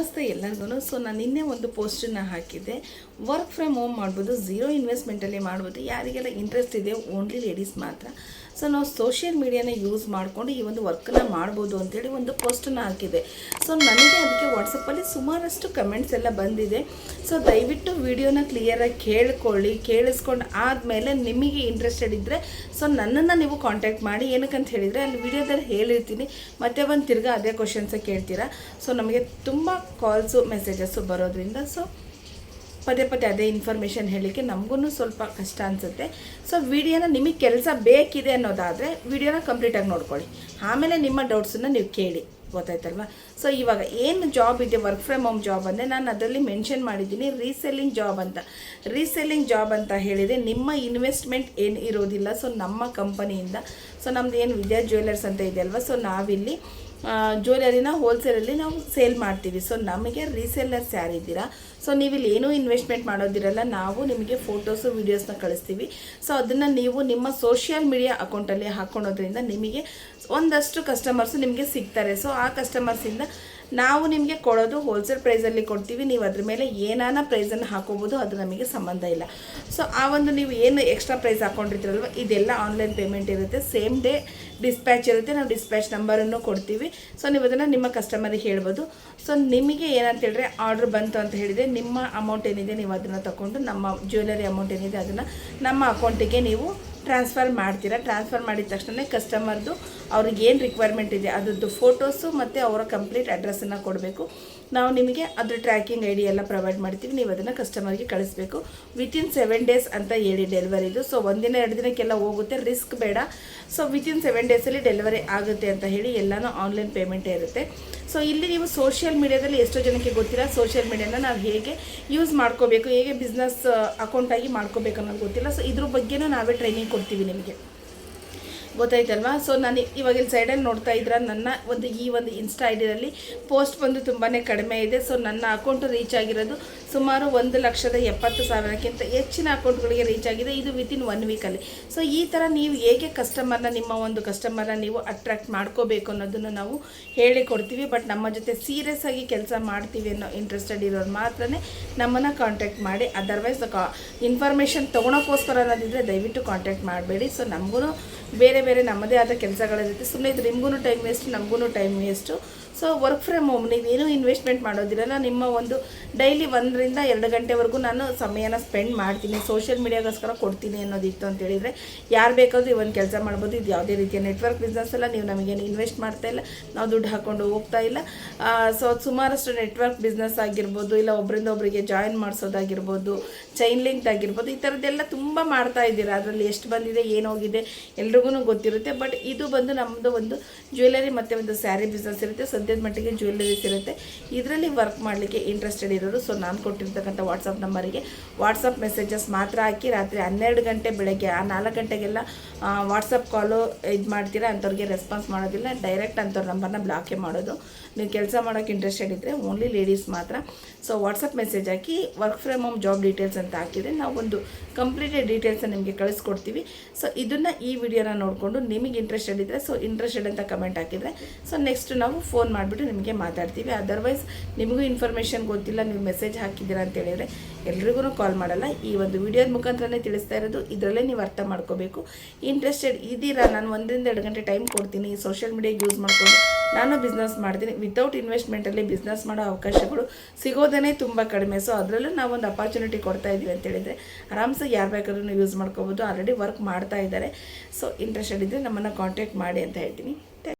ನಮಸ್ತೆ ಎಲ್ಲರಿಗೂ ಸೊ ನಾನು ನಿನ್ನೆ ಒಂದು ಪೋಸ್ಟನ್ನ ಹಾಕಿದ್ದೆ. ವರ್ಕ್ ಫ್ರಮ್ ಹೋಮ್ ಮಾಡ್ಬೋದು ಝೀರೋ ಇನ್ವೆಸ್ಟ್ಮೆಂಟಲ್ಲಿ ಮಾಡ್ಬೋದು. ಯಾರಿಗೆಲ್ಲ ಇಂಟ್ರೆಸ್ಟ್ ಇದೆ ಓನ್ಲಿ ಲೇಡೀಸ್ ಮಾತ್ರ. ಸೊ ನಾವು ಸೋಷಿಯಲ್ ಮೀಡಿಯಾನ ಯೂಸ್ ಮಾಡಿಕೊಂಡು ಈ ಒಂದು ವರ್ಕನ್ನ ಮಾಡ್ಬೋದು ಅಂತೇಳಿ ಒಂದು ಪೋಸ್ಟನ್ನ ಹಾಕಿದೆ ಸೊ ನನಗೆ ಅದಕ್ಕೆ ವಾಟ್ಸಪ್ಪಲ್ಲಿ ಸುಮಾರಷ್ಟು ಕಮೆಂಟ್ಸ್ ಎಲ್ಲ ಬಂದಿದೆ. ಸೊ ದಯವಿಟ್ಟು ವಿಡಿಯೋನ ಕ್ಲಿಯರಾಗಿ ಕೇಳ್ಕೊಳ್ಳಿ, ಕೇಳಿಸ್ಕೊಂಡು ಆದಮೇಲೆ ನಿಮಗೆ ಇಂಟ್ರೆಸ್ಟೆಡ್ ಇದ್ದರೆ ಸೊ ನನ್ನನ್ನು ನೀವು ಕಾಂಟ್ಯಾಕ್ಟ್ ಮಾಡಿ. ಏನಕ್ಕಂತ ಹೇಳಿದರೆ, ಅಲ್ಲಿ ವಿಡಿಯೋದಲ್ಲಿ ಹೇಳಿರ್ತೀನಿ. ಮತ್ತೆ ಬಂದು ತಿರ್ಗಾ ಅದೇ ಕ್ವಶನ್ಸ ಕೇಳ್ತೀರಾ. ಸೊ ನಮಗೆ ತುಂಬ ಕಾಲ್ಸು ಮೆಸೇಜಸ್ಸು ಬರೋದ್ರಿಂದ ಸೊ ಪದೇ ಪದೇ ಅದೇ ಇನ್ಫಾರ್ಮೇಷನ್ ಹೇಳಲಿಕ್ಕೆ ನಮಗೂ ಸ್ವಲ್ಪ ಕಷ್ಟ ಅನಿಸುತ್ತೆ. ಸೊ ವಿಡಿಯೋನ ನಿಮಗೆ ಕೆಲಸ ಬೇಕಿದೆ ಅನ್ನೋದಾದರೆ ವಿಡಿಯೋನ ಕಂಪ್ಲೀಟಾಗಿ ನೋಡ್ಕೊಳ್ಳಿ. ಆಮೇಲೆ ನಿಮ್ಮ ಡೌಟ್ಸನ್ನು ನೀವು ಕೇಳಿ. ಗೊತ್ತಾಯ್ತಲ್ವಾ? ಸೊ ಇವಾಗ ಏನು ಜಾಬ್ ಇದೆ? ವರ್ಕ್ ಫ್ರಮ್ ಹೋಮ್ ಜಾಬ್ ಅಂದರೆ ನಾನು ಅದರಲ್ಲಿ ಮೆನ್ಷನ್ ಮಾಡಿದ್ದೀನಿ ರೀಸೆಲ್ಲಿಂಗ್ ಜಾಬ್ ಅಂತ. ರೀಸೆಲ್ಲಿಂಗ್ ಜಾಬ್ ಅಂತ ಹೇಳಿದರೆ ನಿಮ್ಮ ಇನ್ವೆಸ್ಟ್ಮೆಂಟ್ ಏನು ಇರೋದಿಲ್ಲ. ಸೊ ನಮ್ಮ ಕಂಪನಿಯಿಂದ ಸೊ ನಮ್ದು ಏನು ವಿದ್ಯಾ ಜ್ಯುವೆಲರ್ಸ್ ಅಂತ ಇದೆ ಅಲ್ವಾ? ಸೊ ನಾವಿಲ್ಲಿ ಜ್ಯುವೆಲರಿನ ಹೋಲ್ಸೇಲಲ್ಲಿ ನಾವು ಸೇಲ್ ಮಾಡ್ತೀವಿ. ಸೊ ನಮಗೆ ರೀಸೇಲರ್ಸ್ ಯಾರಿದ್ದೀರಾ? ಸೊ ನೀವು ಇಲ್ಲಿ ಏನೂ ಇನ್ವೆಸ್ಟ್ಮೆಂಟ್ ಮಾಡೋದಿರಲ್ಲ, ನಾವು ನಿಮಗೆ ಫೋಟೋಸು ವೀಡಿಯೋಸ್ನ ಕಳಿಸ್ತೀವಿ. ಸೊ ಅದನ್ನು ನೀವು ನಿಮ್ಮ ಸೋಷಿಯಲ್ ಮೀಡಿಯಾ ಅಕೌಂಟಲ್ಲಿ ಹಾಕ್ಕೊಳೋದ್ರಿಂದ ನಿಮಗೆ ಒಂದಷ್ಟು ಕಸ್ಟಮರ್ಸು ನಿಮಗೆ ಸಿಗ್ತಾರೆ. ಸೊ ಆ ಕಸ್ಟಮರ್ಸಿಂದ ನಾವು ನಿಮಗೆ ಕೊಡೋದು ಹೋಲ್ಸೇಲ್ ಪ್ರೈಸಲ್ಲಿ ಕೊಡ್ತೀವಿ. ನೀವು ಅದ್ರ ಮೇಲೆ ಏನಾನ ಪ್ರೈಸನ್ನು ಹಾಕೋಬೋದು, ಅದು ನಮಗೆ ಸಂಬಂಧ ಇಲ್ಲ. ಸೊ ಆ ಒಂದು ನೀವು ಏನು ಎಕ್ಸ್ಟ್ರಾ ಪ್ರೈಸ್ ಹಾಕ್ಕೊಂಡಿರ್ತೀರಲ್ವ ಇದೆಲ್ಲ ಆನ್ಲೈನ್ ಪೇಮೆಂಟ್ ಇರುತ್ತೆ. ಸೇಮ್ ಡೇ ಡಿಸ್ಪ್ಯಾಚ್ ಇರುತ್ತೆ. ನಾವು ಡಿಸ್ಪ್ಯಾಚ್ ನಂಬರನ್ನು ಕೊಡ್ತೀವಿ. ಸೊ ನೀವು ಅದನ್ನು ನಿಮ್ಮ ಕಸ್ಟಮರಿಗೆ ಹೇಳ್ಬೋದು. ಸೊ ನಿಮಗೆ ಏನಂತ ಹೇಳಿದ್ರೆ ಆರ್ಡ್ರ್ ಬಂತು ಅಂತ ಹೇಳಿದರೆ ನಿಮ್ಮ ಅಮೌಂಟ್ ಏನಿದೆ ನೀವು ಅದನ್ನು ತಗೊಂಡು ನಮ್ಮ ಜ್ಯುವೆಲರಿ ಅಮೌಂಟ್ ಏನಿದೆ ಅದನ್ನು ನಮ್ಮ ಅಕೌಂಟಿಗೆ ನೀವು ಟ್ರಾನ್ಸ್ಫರ್ ಮಾಡ್ತೀರಾ? ಟ್ರಾನ್ಸ್ಫರ್ ಮಾಡಿದ ತಕ್ಷಣ ಕಸ್ಟಮರ್ದು ಅವ್ರಿಗೆ ಏನು ರಿಕ್ವೈರ್ಮೆಂಟ್ ಇದೆ, ಅದರದ್ದು ಫೋಟೋಸು ಮತ್ತು ಅವರ ಕಂಪ್ಲೀಟ್ ಅಡ್ರೆಸ್ಸನ್ನು ಕೊಡಬೇಕು. ನಾವು ನಿಮಗೆ ಅದ್ರ ಟ್ರ್ಯಾಕಿಂಗ್ ಐ ಡಿ ಎಲ್ಲ ಪ್ರೊವೈಡ್ ಮಾಡ್ತೀವಿ, ನೀವು ಅದನ್ನು ಕಸ್ಟಮರ್ಗೆ ಕಳಿಸ್ಬೇಕು. ವಿತಿನ್ ಸೆವೆನ್ ಡೇಸ್ ಅಂತ ಹೇಳಿ ಡೆಲಿವರಿದು ಸೊ ಒಂದಿನ ಎರಡು ದಿನಕ್ಕೆಲ್ಲ ಹೋಗುತ್ತೆ ರಿಸ್ಕ್ ಬೇಡ. ಸೊ ವಿತಿನ್ ಸೆವೆನ್ ಡೇಸಲ್ಲಿ ಡೆಲಿವರಿ ಆಗುತ್ತೆ ಅಂತ ಹೇಳಿ ಎಲ್ಲನೂ ಆನ್ಲೈನ್ ಪೇಮೆಂಟೇ ಇರುತ್ತೆ. ಸೊ ಇಲ್ಲಿ ನೀವು ಸೋಷಿಯಲ್ ಮೀಡಿಯಾದಲ್ಲಿ ಎಷ್ಟೋ ಜನಕ್ಕೆ ಗೊತ್ತಿಲ್ಲ ಸೋಷಿಯಲ್ ಮೀಡಿಯಾನ ನಾವು ಹೇಗೆ ಯೂಸ್ ಮಾಡ್ಕೋಬೇಕು, ಹೇಗೆ ಬಿಸ್ನೆಸ್ ಅಕೌಂಟಾಗಿ ಮಾಡ್ಕೋಬೇಕು ಅನ್ನೋದು ಗೊತ್ತಿಲ್ಲ. ಸೊ ಇದ್ರ ಬಗ್ಗೆನೂ ನಾವೇ ಟ್ರೈನಿಂಗ್ ಕೊಡ್ತೀವಿ. ನಿಮಗೆ ಗೊತ್ತಾಯ್ತಲ್ವಾ? ಸೊ ನಾನು ಇವಾಗ ಇಲ್ಲಿ ಸೈಡಲ್ಲಿ ನೋಡ್ತಾ ಇದ್ರೆ, ನನ್ನ ಒಂದು ಈ ಒಂದು ಇನ್ಸ್ಟಾ ಐ ಡಿಯಲ್ಲಿ ಪೋಸ್ಟ್ ಬಂದು ತುಂಬಾ ಕಡಿಮೆ ಇದೆ. ಸೊ ನನ್ನ ಅಕೌಂಟ್ ರೀಚ್ ಆಗಿರೋದು ಸುಮಾರು ಒಂದು ಲಕ್ಷದ ಎಪ್ಪತ್ತು ಸಾವಿರಕ್ಕಿಂತ ಹೆಚ್ಚಿನ ಅಕೌಂಟ್ಗಳಿಗೆ ರೀಚ್ ಆಗಿದೆ. ಇದು ವಿತಿನ್ ಒನ್ ವೀಕಲ್ಲಿ ಸೊ ಈ ಥರ ನೀವು ಹೇಗೆ ಕಸ್ಟಮರ್ನ ನಿಮ್ಮ ಒಂದು ಕಸ್ಟಮರ್ನ ನೀವು ಅಟ್ರಾಕ್ಟ್ ಮಾಡ್ಕೋಬೇಕು ಅನ್ನೋದನ್ನು ನಾವು ಹೇಳಿಕೊಡ್ತೀವಿ. ಬಟ್ ನಮ್ಮ ಜೊತೆ ಸೀರಿಯಸ್ ಆಗಿ ಕೆಲಸ ಮಾಡ್ತೀವಿ ಅನ್ನೋ ಇಂಟ್ರೆಸ್ಟೆಡ್ ಇರೋರು ಮಾತ್ರ ನಮ್ಮನ್ನು ಕಾಂಟ್ಯಾಕ್ಟ್ ಮಾಡಿ. ಅದರ್ವೈಸ್ ಇನ್ಫಾರ್ಮೇಷನ್ ತೊಗೊಳೋಕ್ಕೋಸ್ಕರ ಅನ್ನೋದಿದ್ರೆ ದಯವಿಟ್ಟು ಕಾಂಟ್ಯಾಕ್ಟ್ ಮಾಡಬೇಡಿ. ಸೊ ನಮಗೂ ಬೇರೆ ಬೇರೆ ನಮ್ಮದೇ ಆದ ಕೆಲಸಗಳಿರುತ್ತೆ ಸುಮ್ಮನೆ ಇದು ನಿಮಗೂ ಟೈಮ್ ವೇಸ್ಟ್ ನಮಗೂ time waste so work from home ನೀವೇನು ಇನ್ವೆಸ್ಟ್ಮೆಂಟ್ ಮಾಡೋದಿರಲ್ಲ. ನಿಮ್ಮ ಒಂದು ಡೈಲಿ ಒಂದರಿಂದ ಎರಡು ಗಂಟೆವರೆಗೂ ನಾನು ಸಮಯನ ಸ್ಪೆಂಡ್ ಮಾಡ್ತೀನಿ. ಸೋಷಿಯಲ್ ಮೀಡಿಯಾಗೋಸ್ಕರ ಕೊಡ್ತೀನಿ ಅನ್ನೋದಿತ್ತು ಅಂತ ಹೇಳಿದರೆ, ಯಾರು ಬೇಕಾದರೂ ಇವೊಂದು ಕೆಲಸ ಮಾಡ್ಬೋದು. ಇದು ಯಾವುದೇ ರೀತಿಯ ನೆಟ್ವರ್ಕ್ ಬಿಸ್ನೆಸ್ ಎಲ್ಲ ನೀವು ನಮಗೇನು ಇನ್ವೆಸ್ಟ್ ಮಾಡ್ತಾ ಇಲ್ಲ. ನಾವು ದುಡ್ಡು ಹಾಕ್ಕೊಂಡು ಹೋಗ್ತಾ ಇಲ್ಲ. ಸೊ ಸುಮಾರಷ್ಟು ನೆಟ್ವರ್ಕ್ ಬಿಸ್ನೆಸ್ ಆಗಿರ್ಬೋದು, ಇಲ್ಲ ಒಬ್ಬರಿಂದ ಒಬ್ಬರಿಗೆ ಜಾಯಿನ್ ಮಾಡಿಸೋದಾಗಿರ್ಬೋದು ಚೈನ್ ಲಿಂಕ್ ಆಗಿರ್ಬೋದು, ಈ ಥರದ್ದೆಲ್ಲ ತುಂಬ ಮಾಡ್ತಾ ಇದ್ದೀರಾ. ಅದರಲ್ಲಿ ಎಷ್ಟು ಬಂದಿದೆ ಏನೋಗಿದೆ ಎಲ್ರಿಗೂ ಗೊತ್ತಿರುತ್ತೆ. ಬಟ್ ಇದು ಬಂದು ನಮ್ಮದು ಒಂದು ಜ್ಯುವೆಲರಿ ಮತ್ತು ಒಂದು ಸ್ಯಾರಿ ಬಿಸ್ನೆಸ್ ಇರುತ್ತೆ. ಸದ್ಯದ ಮಟ್ಟಿಗೆ ಜ್ಯುವೆಲ್ಲರೀಸ್ ಇರುತ್ತೆ ಇದರಲ್ಲಿ ವರ್ಕ್ ಮಾಡಲಿಕ್ಕೆ ಇಂಟ್ರೆಸ್ಟೆಡ್ ಇರೋರು ಸೊ ನಾನು ಕೊಟ್ಟಿರ್ತಕ್ಕಂಥ ವಾಟ್ಸಪ್ ನಂಬರಿಗೆ ವಾಟ್ಸಪ್ ಮೆಸೇಜಸ್ ಮಾತ್ರ ಹಾಕಿ ರಾತ್ರಿ ಹನ್ನೆರಡು ಗಂಟೆ ಬೆಳಗ್ಗೆ, ಆ ನಾಲ್ಕು ಗಂಟೆಗೆಲ್ಲ ವಾಟ್ಸಪ್ ಕಾಲು ಇದು ಮಾಡ್ತೀರಾ ಅಂಥವ್ರಿಗೆ ರೆಸ್ಪಾನ್ಸ್ ಮಾಡೋದಿಲ್ಲ. ಡೈರೆಕ್ಟ್ ಅಂಥವ್ರ ನಂಬರ್ನ ಬ್ಲಾಕೇ ಮಾಡೋದು. ನೀವು ಕೆಲಸ ಮಾಡೋಕ್ಕೆ ಇಂಟ್ರೆಸ್ಟೆಡ್ ಇದ್ದರೆ ಓನ್ಲಿ ಲೇಡೀಸ್ ಮಾತ್ರ. So WhatsApp message hockey work from home job details ಅಂತ ಹಾಕಿದರೆ ನಾವು ಒಂದು ಕಂಪ್ಲೀಟೆಡ್ ಡೀಟೇಲ್ಸನ್ನು ನಿಮಗೆ ಕಳಿಸ್ಕೊಡ್ತೀವಿ. ಸೊ ಇದನ್ನು ಈ ವಿಡಿಯೋನ ನೋಡಿಕೊಂಡು ನಿಮಗೆ ಇಂಟ್ರೆಸ್ಟೆಡ್ ಇದ್ದರೆ ಸೊ ಇಂಟ್ರೆಸ್ಟೆಡ್ ಅಂತ ಕಮೆಂಟ್ ಹಾಕಿದರೆ ಸೊ ನೆಕ್ಸ್ಟ್ ನಾವು ಫೋನ್ ಮಾಡಿಬಿಟ್ಟು ನಿಮಗೆ ಮಾತಾಡ್ತೀವಿ. ಅದರ್ವೈಸ್ ನಿಮಗೂ ಇನ್ಫಾರ್ಮೇಷನ್ ಗೊತ್ತಿಲ್ಲ, ನೀವು ಮೆಸೇಜ್ ಹಾಕಿದ್ದೀರಾ ಅಂತ ಹೇಳಿದರೆ ಎಲ್ರಿಗೂ ಕಾಲ್ ಮಾಡಲ್ಲ. ಈ ಒಂದು ವಿಡಿಯೋದ ಮುಖಾಂತರನೇ ತಿಳಿಸ್ತಾ ಇರೋದು. ಇದರಲ್ಲೇ ನೀವು ಅರ್ಥ ಮಾಡ್ಕೋಬೇಕು. ಇಂಟ್ರೆಸ್ಟೆಡ್ ಇದ್ದೀರಾ? ನಾನು ಒಂದರಿಂದ ಎರಡು ಗಂಟೆ ಟೈಮ್ ಕೊಡ್ತೀನಿ. ಸೋಷಿಯಲ್ ಮೀಡಿಯಾ ಯೂಸ್ ಮಾಡಿಕೊಂಡು ನಾನು ಬಿಸ್ನೆಸ್ ಮಾಡ್ತೀನಿ. ವಿತೌಟ್ ಇನ್ವೆಸ್ಟ್ಮೆಂಟಲ್ಲಿ ಬಿಸ್ನೆಸ್ ಮಾಡೋ ಅವಕಾಶಗಳು ಸಿಗೋದೇ ತುಂಬ ಕಡಿಮೆ. ಸೊ ಅದರಲ್ಲೂ ನಾವೊಂದು ಅಪಾರ್ಚುನಿಟಿ ಕೊಡ್ತಾ ಇದ್ದೀವಿ ಅಂತ ಹೇಳಿದರೆ ಆರಾಮ್ಸೆ ಯಾರು ಬೇಕಾದ್ರೂ ಯೂಸ್ ಮಾಡ್ಕೋಬೋದು. ಆಲ್ರೆಡಿ ವರ್ಕ್ ಮಾಡ್ತಾ ಇದ್ದಾರೆ. ಸೊ ಇಂಟ್ರೆಸ್ಟೆಡ್ ಇದ್ದರೆ ನಮ್ಮನ್ನು ಕಾಂಟ್ಯಾಕ್ಟ್ ಮಾಡಿ ಅಂತ ಹೇಳ್ತೀನಿ.